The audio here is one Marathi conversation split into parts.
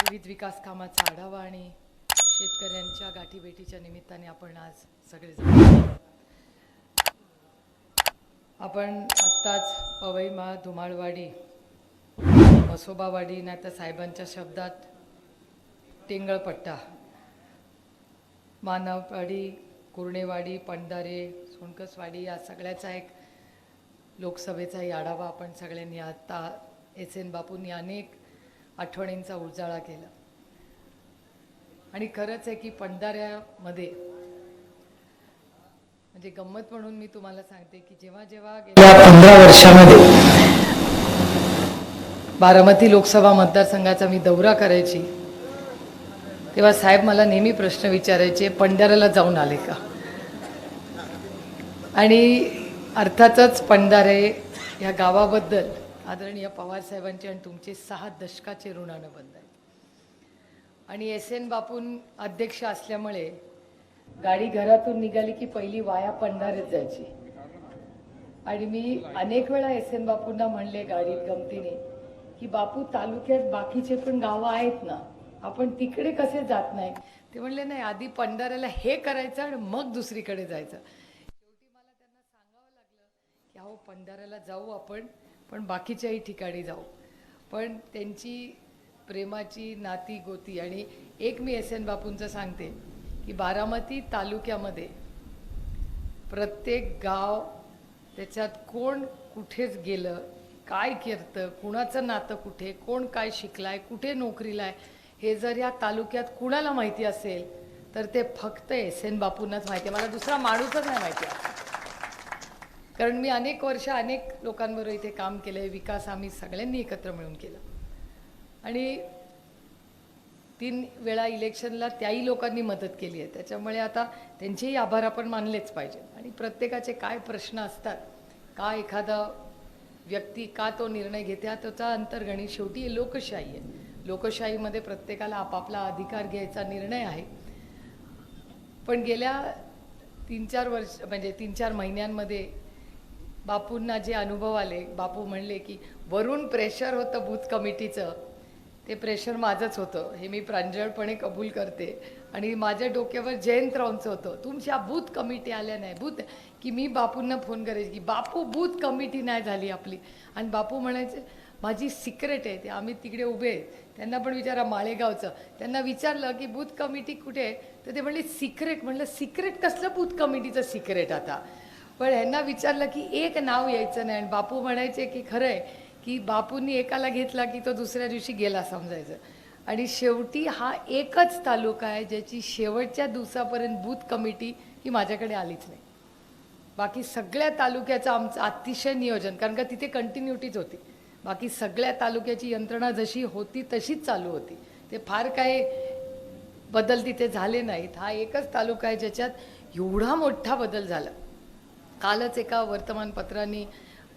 विविध विकास कामाचा आढावा आणि शेतकऱ्यांच्या गाठीभेटीच्या निमित्ताने आपण आज सगळेजण आपण आत्ताच पवईमा धुमाळवाडी मसोबावाडी नाही तर साहेबांच्या शब्दात टेंगळपट्टा मानववाडी कुर्णेवाडी पंढारे सोनकसवाडी या सगळ्याचा एक लोकसभेचाही आढावा आपण सगळ्यांनी आत्ता एस एन बापूंनी अनेक आठवणींचा उजाळा केला. आणि खरंच आहे की पंढाऱ्यामध्ये म्हणजे गंमत म्हणून मी तुम्हाला सांगते की जेव्हा जेव्हा गेल्या पंधरा वर्षामध्ये बारामती लोकसभा मतदारसंघाचा मी दौरा करायची तेव्हा साहेब मला नेहमी प्रश्न विचारायचे पंढऱ्याला जाऊन आले का? आणि अर्थातच पंढारे या गावाबद्दल आदरणीय पवार साहेबांचे आणि तुमचे सहा दशकाचे ऋणानुबंध आहेत. आणि एस एन बापून अध्यक्ष असल्यामुळे गाडी घरातून निघाली की पहिली वाया पंढारेच जायची. आणि मी अनेक वेळा एस एन बापूंना म्हणले गाडीत गमतीने की बापू तालुक्यात बाकीचे पण गावं आहेत ना आपण तिकडे कसे जात नाही? ते म्हणले नाही आधी पंढाऱ्याला हे करायचं आणि मग दुसरीकडे जायचं. शेवटी मला त्यांना सांगावं लागलं की अहो पंढाऱ्याला जाऊ आपण पण बाकीच्याही ठिकाणी जाऊ. पण त्यांची प्रेमाची नाती गोती आणि एक मी एस एन बापूंचं सांगते की बारामती तालुक्यामध्ये प्रत्येक गाव त्याच्यात कोण कुठेच गेलं काय करतं कुणाचं नातं कुठे कोण काय शिकलाय कुठे नोकरीला आहे हे जर या तालुक्यात कुणाला माहिती असेल तर ते फक्त एस एन बापूंनाच माहिती आहे. मला दुसरा माणूसच नाही माहिती आहे. कारण मी अनेक वर्ष अनेक लोकांबरोबर इथे काम केलं आहे विकास आम्ही सगळ्यांनी एकत्र मिळून केला. आणि तीन वेळा इलेक्शनला त्याही लोकांनी मदत केली आहे. त्याच्यामुळे आता त्यांचेही आभार आपण मानलेच पाहिजे आणि प्रत्येकाचे काय प्रश्न असतात का एखादा व्यक्ती का तो निर्णय घेते हा त्याचा अंतर्गणित शेवटी लोकशाही आहे. लोकशाहीमध्ये प्रत्येकाला आपापला अधिकार घ्यायचा निर्णय आहे. पण गेल्या तीन चार वर्ष म्हणजे तीन चार महिन्यांमध्ये बापूंना जे अनुभव आले बापू म्हणले की वरून प्रेशर होतं बूथ कमिटीचं. ते प्रेशर माझंच होतं. हे मी प्रांजळपणे कबूल करते. आणि माझ्या डोक्यावर जयंतरावांचं होतं. तुमच्या बूथ कमिटी आल्या नाही. बूथ की मी बापूंना फोन करायची की बापू बूथ कमिटी नाही झाली आपली. आणि बापू म्हणायचे माझी सिक्रेट आहे. ते आम्ही तिकडे उभे आहेत. त्यांना पण विचारा माळेगावचं. त्यांना विचारलं की बूथ कमिटी कुठे आहे? तर ते म्हणले सिक्रेट म्हणलं सिक्रेट कसलं बूथ कमिटीचं सिक्रेट आता? पण ह्यांना विचारलं की एक नाव यायचं नाही. आणि बापू म्हणायचे की खरं आहे की बापूंनी एकाला घेतला की तो दुसऱ्या दिवशी गेला समजायचं. आणि शेवटी हा एकच तालुका आहे ज्याची शेवटच्या दिवसापर्यंत बूथ कमिटी ही माझ्याकडे आलीच नाही. बाकी सगळ्या तालुक्याचं आमचं अतिशय नियोजन कारण का तिथे कंटिन्युटीच होती. बाकी सगळ्या तालुक्याची यंत्रणा जशी होती तशीच चालू होती. ते फार काही बदल तिथे झाले नाहीत. हा एकच तालुका आहे ज्याच्यात एवढा मोठा बदल झाला. कालच एका वर्तमानपत्राने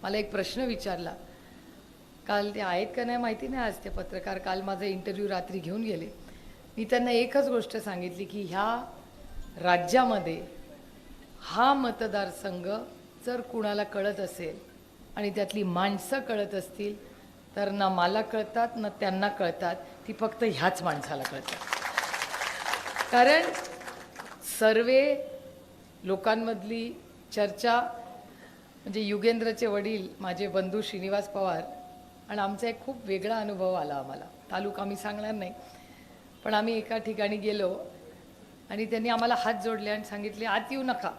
मला एक प्रश्न विचारला. काल ते आहेत का नाही माहिती नाही आज ते पत्रकार काल माझा इंटरव्ह्यू रात्री घेऊन गेले. मी त्यांना एकच गोष्ट सांगितली की ह्या राज्यामध्ये हा मतदारसंघ जर कुणाला कळत असेल आणि त्यातली माणसं कळत असतील तर ना मला कळतात ना त्यांना कळतात. ती फक्त ह्याच माणसाला कळतात. कारण सर्वे लोकांमधली चर्चा म्हणजे युगेंद्रचे वडील माझे बंधू श्रीनिवास पवार आणि आमचा एक खूप वेगळा अनुभव आला आम्हाला. तालुका आम्ही सांगणार नाही पण आम्ही एका ठिकाणी गेलो आणि त्यांनी आम्हाला हात जोडले आणि सांगितले आत येऊ नका.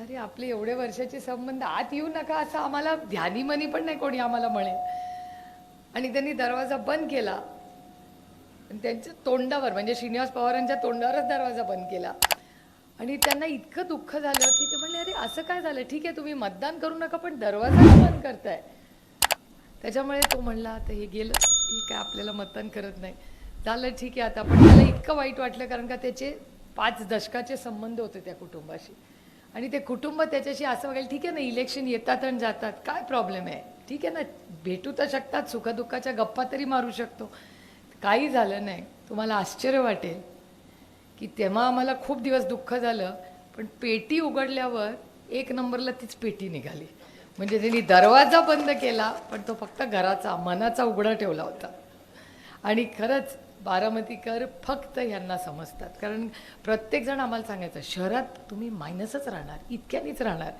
अरे आपले एवढे वर्षाचे संबंध आत येऊ नका असं आम्हाला ध्यानीमनी पण नाही कोणी आम्हाला म्हणेल. आणि त्यांनी दरवाजा बंद केला. आणि त्यांच्या तोंडावर म्हणजे श्रीनिवास पवारांच्या तोंडावरच दरवाजा बंद केला. आणि त्यांना इतकं दुःख झालं की ते म्हणले अरे असं काय झालं? ठीक आहे तुम्ही मतदान करू नका पण दरवाजा बंद करताय. त्याच्यामुळे तो म्हणला तर हे गेलं हे काय आपल्याला मतदान करत नाही. झालं ठीक आहे आता पण त्याला इतकं वाईट वाटलं कारण का त्याचे पाच दशकाचे संबंध होते त्या कुटुंबाशी. आणि ते कुटुंब त्याच्याशी असं बघायला ठीक आहे ना इलेक्शन येतात आणि जातात काय प्रॉब्लेम आहे? ठीक आहे ना भेटू तर शकतात सुखदुःखाच्या गप्पा तरी मारू शकतो. काही झालं नाही तुम्हाला आश्चर्य वाटेल. की तेव्हा आम्हाला खूप दिवस दुःख झालं पण पेटी उघडल्यावर एक नंबरला तीच पेटी निघाली. म्हणजे त्यांनी दरवाजा बंद केला पण तो फक्त घराचा मनाचा उघडा ठेवला होता. आणि खरंच बारामतीकर फक्त ह्यांना समजतात. कारण प्रत्येकजण आम्हाला सांगायचं शहरात तुम्ही मायनसच राहणार इतक्यानीच राहणार.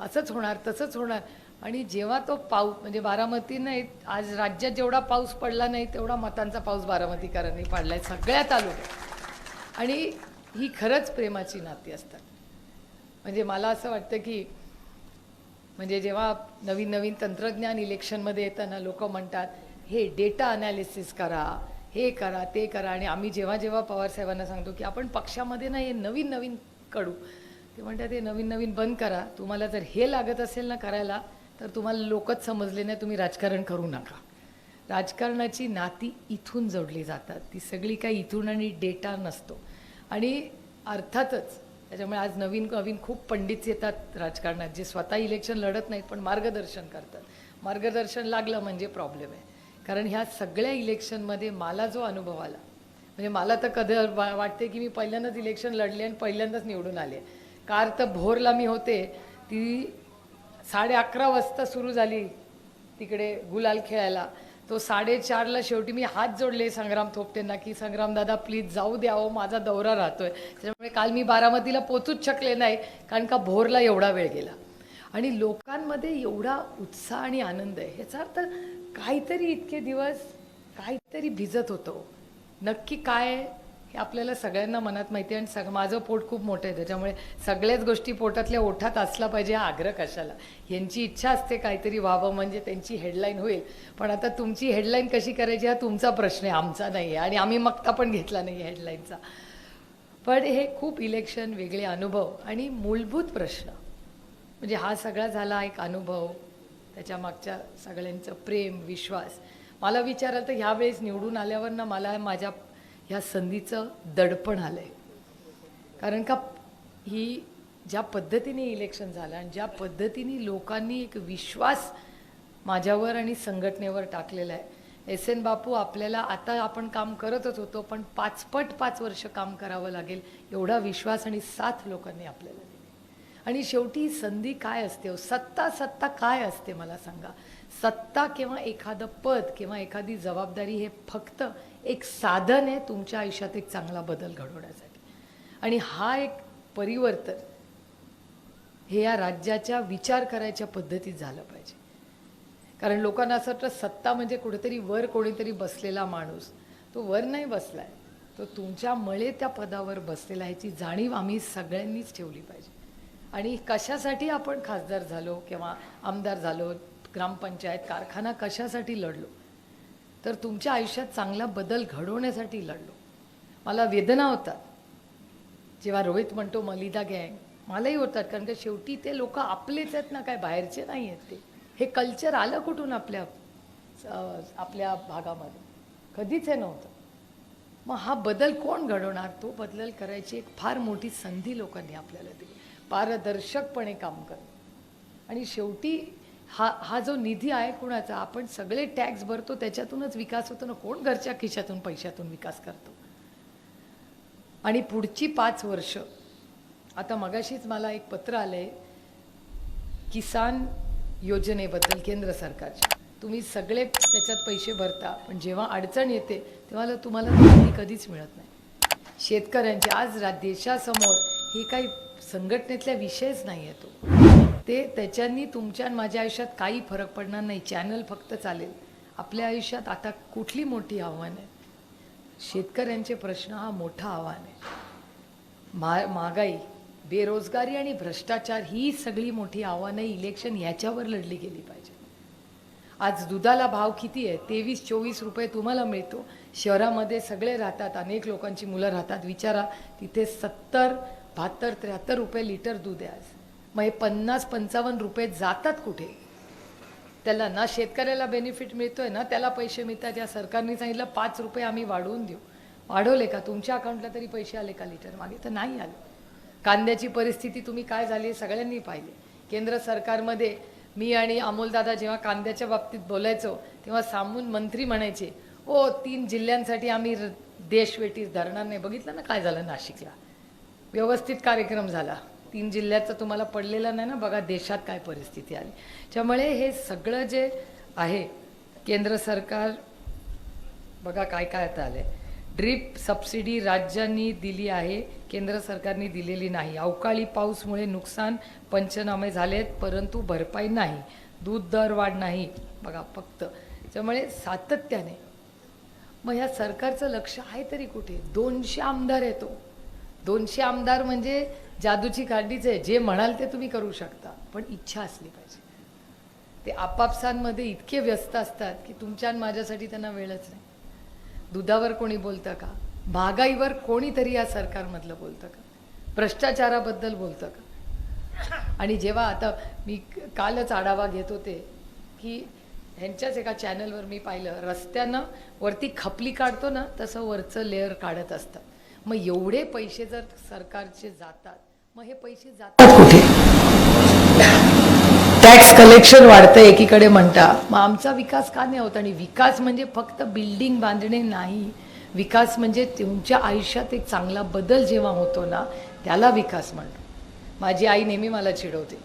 असंच होणार तसंच होणार. आणि जेव्हा तो पाऊस म्हणजे बारामतीने आज राज्यात जेवढा पाऊस पडला नाही तेवढा मतांचा पाऊस बारामतीकरांनी पाडलाय सगळ्या तालुक्यात. आणि ही खरंच प्रेमाची नाती असतात. म्हणजे मला असं वाटतं की म्हणजे जेव्हा नवीन नवीन तंत्रज्ञान इलेक्शनमध्ये येताना लोक म्हणतात हे डेटा अनालिसिस करा हे करा ते करा. आणि आम्ही जेव्हा जेव्हा पवारसाहेबांना सांगतो की आपण पक्षामध्ये ना हे नवीन नवीन कडू ते म्हणतात हे नवीन नवीन बंद करा. तुम्हाला जर हे लागत असेल ना करायला तर तुम्हाला लोकच समजले नाही तुम्ही राजकारण करू नका. राजकारणाची नाती इथून जोडली जातात. ती सगळी काही इथून आणि डेटा नसतो. आणि अर्थातच त्याच्यामुळे आज नवीन नवीन खूप पंडित येतात राजकारणात जे स्वतः इलेक्शन लढत नाहीत पण मार्गदर्शन करतात. मार्गदर्शन लागलं म्हणजे प्रॉब्लेम आहे. कारण ह्या सगळ्या इलेक्शनमध्ये मला जो अनुभव आला म्हणजे मला तर कधी वा- वाटते की मी पहिल्यांदाच इलेक्शन लढले आणि पहिल्यांदाच निवडून आले. कार तर भोरला मी होते. ती साडे अकरा वाजता सुरू झाली तिकडे गुलाल खेळायला. तो साडेचारला शेवटी मी हात जोडले संग्राम थोपटेंना की संग्राम दादा प्लीज जाऊ द्यावं हो, माझा दौरा राहतोय. त्याच्यामुळे काल मी बारामतीला पोचूच शकले नाही कारण का भोरला एवढा वेळ गेला. आणि लोकांमध्ये एवढा उत्साह आणि आनंद आहे ह्याचा अर्थ काहीतरी इतके दिवस काहीतरी भिजत होतो हो. नक्की काय आहे हे आपल्याला सगळ्यांना मनात माहिती आहे आणि सग माझं पोट खूप मोठं आहे त्याच्यामुळे सगळ्याच गोष्टी पोटातल्या ओठात असला पाहिजे हा आग्रह कशाला. यांची इच्छा असते काहीतरी व्हावं म्हणजे त्यांची हेडलाईन होईल. पण आता तुमची हेडलाईन कशी करायची हा तुमचा प्रश्न आहे आमचा नाही आहे आणि आम्ही मक्ता पण घेतला नाही आहे हेडलाईनचा. पण हे खूप इलेक्शन वेगळे अनुभव आणि मूलभूत प्रश्न. म्हणजे हा सगळा झाला एक अनुभव त्याच्या मागच्या सगळ्यांचं प्रेम विश्वास. मला विचाराल तर ह्यावेळेस निवडून आल्यावर ना मला माझ्या ह्या संधीचं दडपण आलं आहे कारण का ही ज्या पद्धतीने इलेक्शन झालं आणि ज्या पद्धतीने लोकांनी एक विश्वास माझ्यावर आणि संघटनेवर टाकलेला आहे. एस एन बापू आपल्याला आता आपण काम करतच होतो पण पाचपट पाच वर्ष काम करावं लागेल एवढा विश्वास आणि साथ लोकांनी आपल्याला दिली. आणि शेवटी ही संधी काय असते हो? सत्ता सत्ता काय असते मला सांगा. सत्ता किंवा एखादं पद किंवा एखादी जबाबदारी हे फक्त एक साधन आहे तुमच्या आयुष्यात एक चांगला बदल घडवण्यासाठी. आणि हा एक परिवर्तन हे या राज्याच्या विचार करायच्या पद्धतीत झालं पाहिजे. कारण लोकांना असं वाटतं सत्ता म्हणजे कुठेतरी वर कोणीतरी बसलेला माणूस. तो वर नाही बसलाय. तो तुमच्यामुळे त्या पदावर बसलेला ह्याची जाणीव आम्ही सगळ्यांनीच ठेवली पाहिजे. आणि कशासाठी आपण खासदार झालो किंवा आमदार झालो ग्रामपंचायत कारखाना कशासाठी लढलो? तर तुमच्या आयुष्यात चांगला बदल घडवण्यासाठी लढलो. मला वेदना होतात. जेव्हा रोहित म्हणतो मलिदा गँग. मलाही होतात कारण का शेवटी ते लोक आपलेच आहेत ना काय बाहेरचे नाही आहेत ते. हे कल्चर आलं कुठून आपल्या आपल्या भागामध्ये? कधीच हे नव्हतं. मग हा बदल कोण घडवणार? तो बदल करायची एक फार मोठी संधी लोकांनी आपल्याला दिली. पारदर्शकपणे काम करणं. आणि शेवटी हा हा जो निधी आहे कुणाचा आपण सगळे टॅक्स भरतो त्याच्यातूनच विकास होतो ना? कोण घरच्या खिशातून पैशातून विकास करतो? आणि पुढची पाच वर्ष आता मगाशीच मला एक पत्र आलंय किसान योजनेबद्दल केंद्र सरकारच्या. तुम्ही सगळे त्याच्यात पैसे भरता पण जेव्हा अडचण येते तेव्हा तुम्हाला ती कधीच मिळत नाही. शेतकऱ्यांचे आज देशासमोर हे काही संघटनेतल्या विषयच नाही आहे तो. ते त्याच्यानी तुमच्या आणि माझ्या आयुष्यात काही फरक पडणार नाही. चॅनल फक्त चालेल. आपल्या आयुष्यात आता कुठली मोठी आव्हान आहे? शेतकऱ्यांचे प्रश्न हा मोठा आव्हान आहे. मा महागाई बेरोजगारी आणि भ्रष्टाचार ही सगळी मोठी आव्हानं इलेक्शन ह्याच्यावर लढली गेली पाहिजे. आज दुधाला भाव किती आहे? तेवीस चोवीस रुपये तुम्हाला मिळतो. शहरामध्ये सगळे राहतात अनेक लोकांची मुलं राहतात. विचारा तिथे सत्तर बहात्तर त्र्याहत्तर रुपये लिटर दूध आहे आज. मग हे पन्नास पंचावन्न रुपये जातात कुठे? त्याला ना शेतकऱ्याला बेनिफिट मिळतोय ना त्याला पैसे मिळतात. या सरकारने सांगितलं पाच रुपये आम्ही वाढवून देऊ. वाढवले का? तुमच्या अकाउंटला तरी पैसे आले का लिटर मागे? तर नाही आले. कांद्याची परिस्थिती तुम्ही काय झाली सगळ्यांनी पाहिली. केंद्र सरकारमध्ये मी आणि अमोलदादा जेव्हा कांद्याच्या बाबतीत बोलायचो तेव्हा सामून मंत्री म्हणायचे ओ तीन जिल्ह्यांसाठी आम्ही देशवेटीस धरणार नाही. बघितलं ना काय झालं नाशिकला? व्यवस्थित कार्यक्रम झाला. तीन जिल्ह्याचा तुम्हाला पडलेला नाही ना बघा देशात काय परिस्थिती आली. त्यामुळे हे सगळं जे आहे केंद्र सरकार बघा काय काय आता आलंय. ड्रीप सबसिडी राज्यांनी दिली आहे केंद्र सरकारने दिलेली नाही. अवकाळी पाऊसमुळे नुकसान पंचनामे झालेत परंतु भरपाई नाही. दूध दर वाढ नाही बघा फक्त. त्यामुळे सातत्याने मग ह्या सरकारचं लक्ष आहे तरी कुठे? दोनशे आमदार येतो दोनशे आमदार म्हणजे जादूची काढलीच आहे. जे म्हणाल ते तुम्ही करू शकता. पण इच्छा असली पाहिजे. ते आपापसांमध्ये इतके व्यस्त असतात की तुमच्या आणि माझ्यासाठी त्यांना वेळच नाही. दुधावर कोणी बोलतं का? महागाईवर कोणीतरी या सरकारमधलं बोलतं का? भ्रष्टाचाराबद्दल बोलतं का? आणि जेव्हा आता मी कालच आढावा घेत होते की ह्यांच्याच एका चॅनलवर मी पाहिलं रस्त्यानं वरती खपली काढतो ना तसं वरचं लेअर काढत असतात. मग एवढे पैसे जर सरकारचे जातात मग हे पैसे जातात कुठे? टॅक्स कलेक्शन वाढतं एकीकडे म्हणता. मग आमचा विकास का नाही होत? आणि विकास म्हणजे फक्त बिल्डिंग बांधणे नाही. विकास म्हणजे तुमच्या आयुष्यात एक चांगला बदल जेव्हा होतो ना त्याला विकास म्हणतो माझी आई नेहमी मला चिडवते.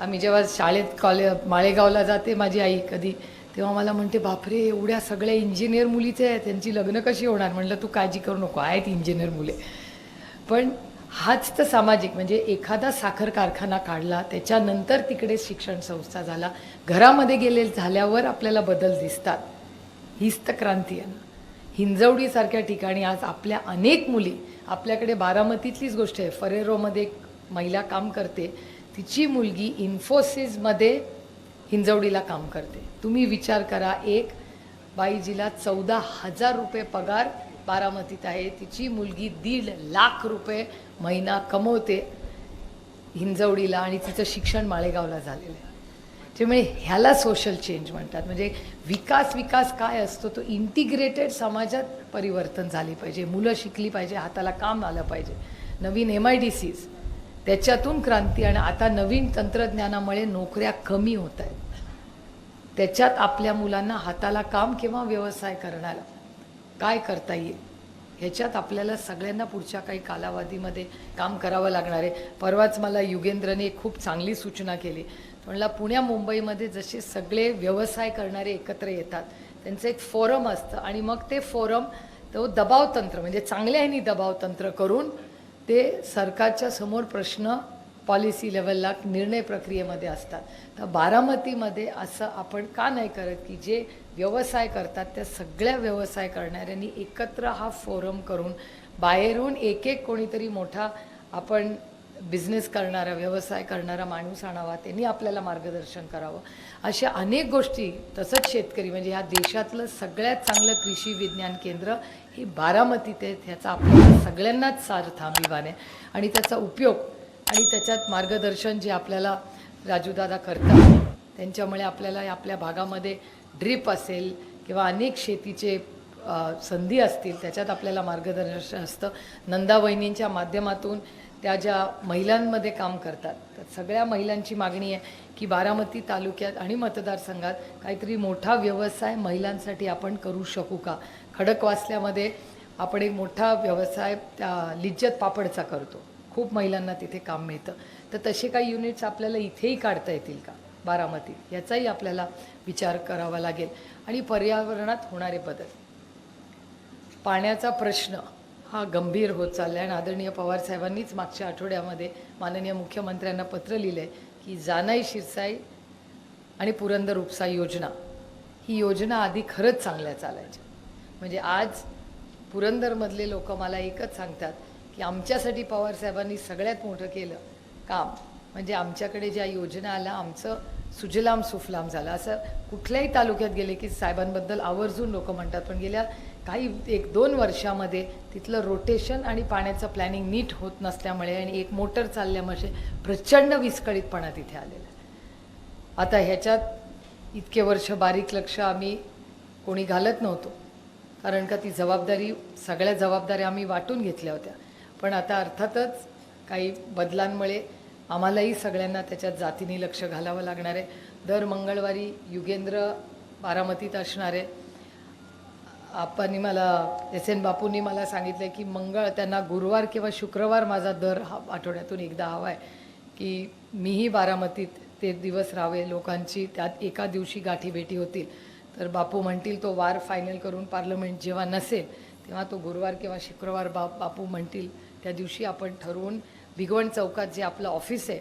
आम्ही जेव्हा शाळेत कॉले माळेगावला जाते माझी आई कधी तेव्हा मला म्हणते बापरे एवढ्या सगळ्या इंजिनियर मुलीचे आहेत त्यांची लग्न कशी होणार? म्हणलं तू काळजी करू नको आहेत इंजिनियर मुले. पण हाच तर सामाजिक म्हणजे एखादा साखर कारखाना काढला त्याच्यानंतर तिकडे शिक्षण संस्था झाला घरामध्ये गेले झाल्यावर आपल्याला बदल दिसतात. हीच तर क्रांती आहे ना. हिंजवडीसारख्या ठिकाणी आज आपल्या अनेक मुली आपल्याकडे बारामतीतलीच गोष्ट आहे फरेरोमध्ये एक महिला काम करते तिची मुलगी इन्फोसिसमध्ये हिंजवडीला काम करते. तुम्ही विचार करा एक बाईजीला चौदा हजार रुपये पगार बारामतीत आहे. तिची मुलगी दीड लाख रुपये महिना कमवते हिंजवडीला आणि तिचं शिक्षण माळेगावला झालेलं आहे. त्यामुळे ह्याला सोशल चेंज म्हणतात. म्हणजे विकास विकास काय असतो? तो इंटिग्रेटेड समाजात परिवर्तन झाली पाहिजे. मुलं शिकली पाहिजे हाताला काम आलं पाहिजे. नवीन एम आय डी सीज त्याच्यातून क्रांती आणि आता नवीन तंत्रज्ञानामुळे नोकऱ्या कमी होत आहेत. त्याच्यात आपल्या मुलांना हाताला काम किंवा व्यवसाय करण्याला काय करता येईल? ह्याच्यात आपल्याला सगळ्यांना पुढच्या काही कालावधीमध्ये काम करावं लागणार आहे. परवाच मला युगेंद्रने खूप चांगली सूचना केली. म्हणला पुण्या मुंबईमध्ये जसे सगळे व्यवसाय करणारे एकत्र येतात त्यांचं एक फोरम असतं आणि मग ते फोरम तो दबाव तंत्र म्हणजे चांगल्या ह्यानी दबाव तंत्र करून ते सरकारच्या समोर प्रश्न पॉलिसी लेवलला निर्णय प्रक्रियेमध्ये असतात. तर बारामतीमध्ये असं आपण का नाही करत की जे व्यवसाय करतात त्या सगळ्या व्यवसाय करणाऱ्यांनी एकत्र हा फोरम करून बाहेरून एक एक कोणीतरी मोठा आपण बिझनेस करणारा व्यवसाय करणारा माणूस आणावा त्यांनी आपल्याला मार्गदर्शन करावं. अशा अनेक गोष्टी तसंच शेतकरी म्हणजे ह्या देशातलं सगळ्यात चांगलं कृषी विज्ञान केंद्र हे बारामतीत आहे ह्याचा आपल्याला सगळ्यांनाच सार्थ अभिमान आहे आणि त्याचा उपयोग आणि त्याच्यात मार्गदर्शन जे आपल्याला राजूदादा करतात त्यांच्यामुळे आपल्याला आपल्या भागामध्ये ड्रीप असेल किंवा अनेक शेतीचे संधी असतील त्याच्यात आपल्याला मार्गदर्शन असतं. नंदा वहिनींच्या माध्यमातून त्या ज्या महिलांमध्ये काम करतात तर सगळ्या महिलांची मागणी आहे की बारामती तालुक्यात आणि मतदारसंघात काहीतरी मोठा व्यवसाय महिलांसाठी आपण करू शकू का? खडकवासल्यामध्ये आपण एक मोठा व्यवसाय त्या लिज्जत पापडचा करतो. खूप महिलांना तिथे काम मिळतं. तर तसे काही युनिट्स आपल्याला इथेही काढता येतील का? बारामतीत याचाही आपल्याला विचार करावा लागेल. आणि पर्यावरणात होणारे बदल. पाण्याचा प्रश्न हा गंभीर होत चालला आहे आणि आदरणीय पवारसाहेबांनीच मागच्या आठवड्यामध्ये माननीय मुख्यमंत्र्यांना पत्र लिहिलं आहे की जानाई शिरसाई आणि पुरंदर उपसा योजना ही योजना आधी खरंच चांगल्या चालायच्या. म्हणजे आज पुरंदरमधले लोक मला एकच सांगतात की आमच्यासाठी पवारसाहेबांनी सगळ्यात मोठं केलं काम म्हणजे आमच्याकडे ज्या योजना आल्या आमचं सुजलाम सुफलाम झालं. असं कुठल्याही तालुक्यात गेले की साहेबांबद्दल आवर्जून लोक म्हणतात. पण गेल्या काही एक दोन वर्षामध्ये तिथलं रोटेशन आणि पाण्याचं प्लॅनिंग नीट होत नसल्यामुळे आणि एक मोटर चालल्यामुळे प्रचंड विस्कळीतपणा तिथे आलेला आहे. आता ह्याच्यात इतके वर्ष बारीक लक्ष आम्ही कोणी घालत नव्हतो. कारण का ती जबाबदारी सगळ्या जबाबदाऱ्या आम्ही वाटून घेतल्या होत्या. पण आता अर्थातच काही बदलांमुळे आम्हालाही सगळ्यांना त्याच्यात जातीने लक्ष घालावं लागणार आहे. दर मंगळवारी युगेंद्र बारामतीत असणार आहे आपांनी मला एस एन बापूंनी मला सांगितलं की मंगळ त्यांना गुरुवार किंवा शुक्रवार माझा दर हा आठवड्यातून एकदा हवा आहे. की मीही बारामतीत ते दिवस राहावे लोकांची त्यात एका दिवशी गाठीभेटी होतील. तर बापू म्हणतील तो वार फायनल करून पार्लमेंट जेव्हा नसेल तेव्हा तो गुरुवार किंवा शुक्रवार बाप बापू म्हणतील त्या दिवशी आपण ठरवून भिगवण चौकात जे आपलं ऑफिस आहे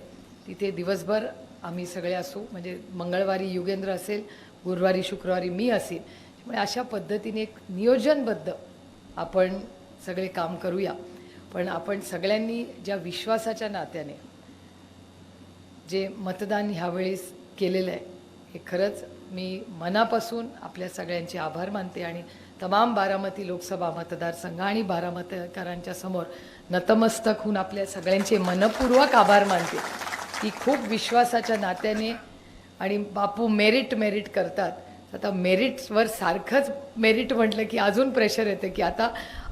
तिथे दिवसभर आम्ही सगळे असू. म्हणजे मंगळवारी युगेंद्र असेल गुरुवारी शुक्रवारी मी असेल. म्हणजे अशा पद्धतीने एक नियोजनबद्ध आपण सगळे काम करूया. पण आपण सगळ्यांनी ज्या विश्वासाच्या नात्याने जे मतदान ह्यावेळेस केलेलं आहे हे खरंच मी मनापासून आपल्या सगळ्यांचे आभार मानते आणि तमाम बारामती लोकसभा मतदारसंघ आणि बारामतीकरांच्या समोर नतमस्तक होऊन आपल्या सगळ्यांचे मनपूर्वक आभार मानते. की खूप विश्वासाच्या नात्याने आणि बापू मेरिट मेरिट करतात. आता मेरिट्सवर सारखंच मेरिट म्हटलं की अजून प्रेशर येतं की आता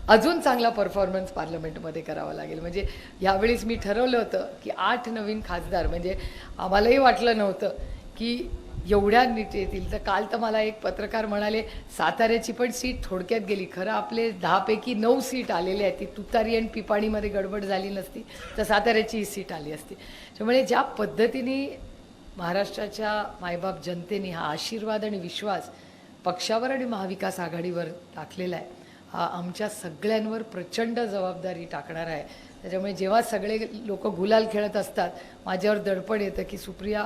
अजून चांगला परफॉर्मन्स पार्लमेंटमध्ये करावा लागेल. म्हणजे यावेळेस मी ठरवलं होतं की आठ नवीन खासदार म्हणजे आम्हालाही वाटलं नव्हतं की एवढ्या नीट येतील. तर काल तर मला एक पत्रकार म्हणाले साताऱ्याची पण सीट थोडक्यात गेली. खरं आपले दहापैकी नऊ सीट आलेले आहेत. ती तुतारी आणि पिपाणीमध्ये गडबड झाली नसती तर साताऱ्याची ही सीट आली असती. त्यामुळे ज्या पद्धतीने महाराष्ट्राच्या मायबाप जनतेने हा आशीर्वाद आणि विश्वास पक्षावर आणि महाविकास आघाडीवर टाकलेला आहे. हा आमच्या सगळ्यांवर प्रचंड जबाबदारी टाकणार आहे. त्याच्यामुळे जेव्हा सगळे लोक गुलाल खेळत असतात माझ्यावर दडपण येतं की सुप्रिया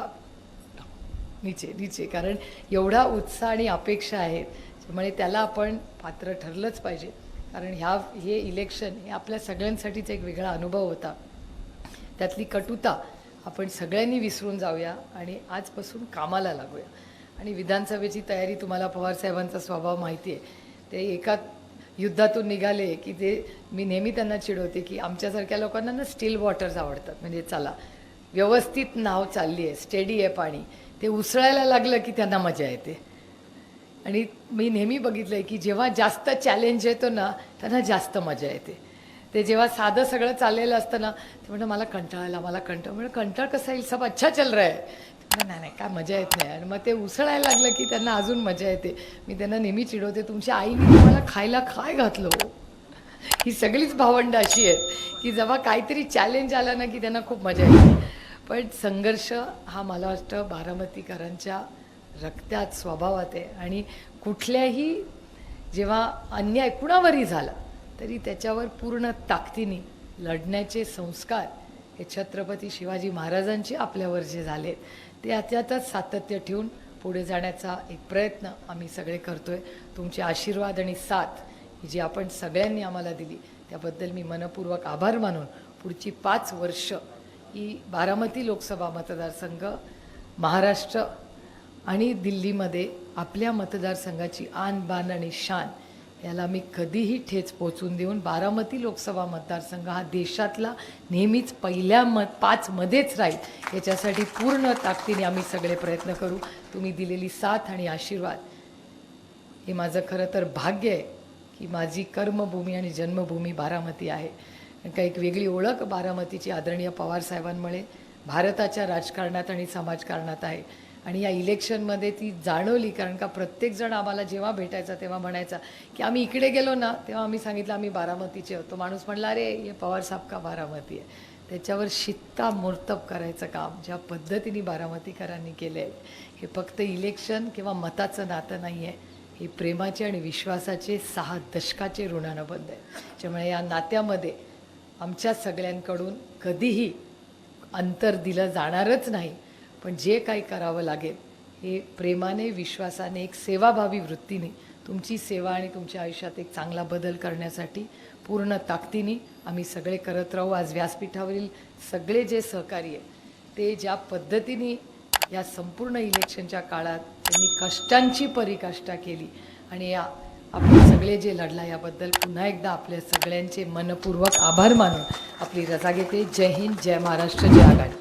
नीचे नीचे. कारण एवढा उत्साह आणि अपेक्षा आहेत त्यामुळे त्याला आपण पात्र ठरलंच पाहिजे. कारण ह्या हे इलेक्शन हे आपल्या सगळ्यांसाठीच एक वेगळा अनुभव होता. त्यातली कटुता आपण सगळ्यांनी विसरून जाऊया आणि आजपासून कामाला लागूया. आणि विधानसभेची तयारी तुम्हाला पवारसाहेबांचा स्वभाव माहिती आहे ते एका युद्धातून निघाले की ते मी नेहमी त्यांना चिडवते की आमच्यासारख्या लोकांना ना स्टील वॉटर्स आवडतात. म्हणजे चला व्यवस्थित नाव चालली आहे स्टेडी आहे पाणी. ते उसळायला लागलं की त्यांना मजा येते. आणि मी नेहमी बघितलं आहे की जेव्हा जास्त चॅलेंज येतो ना त्यांना जास्त मजा येते. ते जेव्हा साधं सगळं चाललेलं असतं ना ते म्हणतं मला कंटाळायला मला कंटाळ. म्हणजे कंटाळ कसा येईल? सब अच्छा चल रहा है. नाही नाही काय मजा येत नाही. आणि मग ते उसळायला लागलं की त्यांना अजून मजा येते. मी त्यांना नेहमी चिडवते तुमच्या आईने तुम्हाला खायला काय घातलं हो? ही? सगळीच भावंड अशी आहेत की जेव्हा काहीतरी चॅलेंज आलं ना की त्यांना खूप मजा येते. पण संघर्ष हा मला वाटतं बारामतीकरांच्या रक्त्यात स्वभावात आहे. आणि कुठल्याही जेव्हा अन्याय कुणावरही झाला तरी त्याच्यावर पूर्ण ताकदीने लढण्याचे संस्कार हे छत्रपती शिवाजी महाराजांचे आपल्यावर जे झाले ते त्यातच सातत्य ठेवून पुढे जाण्याचा एक प्रयत्न आम्ही सगळे करतोय. तुमचे आशीर्वाद आणि साथ ही जी आपण सगळ्यांनी आम्हाला दिली त्याबद्दल मी मनपूर्वक आभार मानून पुढची पाच वर्ष ही बारामती लोकसभा मतदारसंघ महाराष्ट्र आणि दिल्लीमध्ये आपल्या मतदारसंघाची आन बान आणि शान याला मी कधीही ठेच पोचून देऊन बारामती लोकसभा मतदारसंघ हा देशातला नेहमीच पहिल्या मत पाचमध्येच राहील. याच्यासाठी पूर्ण ताकदीने आम्ही सगळे प्रयत्न करू. तुम्ही दिलेली साथ आणि आशीर्वाद. हे माझं खरं तर भाग्य आहे की माझी कर्मभूमी आणि जन्मभूमी बारामती आहे. का एक वेगळी ओळख बारामतीची आदरणीय पवारसाहेबांमुळे भारताच्या राजकारणात आणि समाजकारणात आहे. आणि या इलेक्शनमध्ये ती जाणवली कारण का प्रत्येकजण आम्हाला जेव्हा भेटायचा तेव्हा म्हणायचा की आम्ही इकडे गेलो ना तेव्हा आम्ही सांगितलं आम्ही बारामतीचे होतो माणूस म्हणला अरे हे पवारसाहेब का बारामती आहे? त्याच्यावर शित्ता मोर्तब करायचं काम ज्या पद्धतीने बारामतीकरांनी केलं आहे हे फक्त इलेक्शन किंवा मताचं नातं नाही आहे हे प्रेमाचे आणि विश्वासाचे सहा दशकाचे ऋणानुबंध आहे. त्यामुळे या नात्यामध्ये आमच्या सगळ्यांकडून कधीही अंतर दिलं जाणारच नाही. पण जे काही करावं लागेल हे प्रेमाने विश्वासाने एक सेवाभावी वृत्तीने तुमची सेवा आणि तुमच्या आयुष्यात एक चांगला बदल करण्यासाठी पूर्ण ताकदीने आम्ही सगळे करत राहू. आज व्यासपीठावरील सगळे जे सहकारी आहे ते ज्या पद्धतीने या संपूर्ण इलेक्शनच्या काळात त्यांनी कष्टांची परिकाष्ठा केली आणि या आपण सगळे जे लढला याबद्दल पुन्हा एकदा आपल्या सगळ्यांचे मनपूर्वक आभार मानून आपली रजा घेते. जय हिंद जय महाराष्ट्र जय आघाडी.